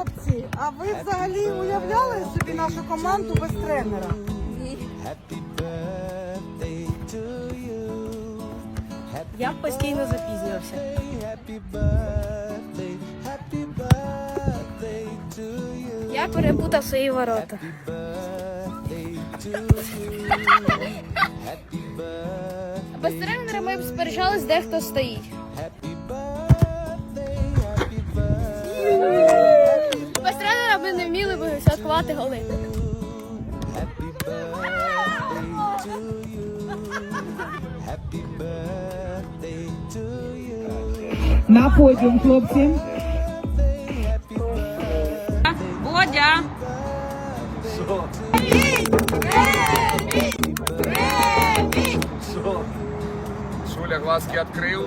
Хлопці, а ви взагалі уявляли собі нашу команду без тренера? Я постійно запізнювався. Я перепутав свої ворота. Без тренера ми б сперечались, де хто стоїть. Ми не вміли б святкувати голи. На подіум, хлопці. Бодя. Шуля глазки открыл.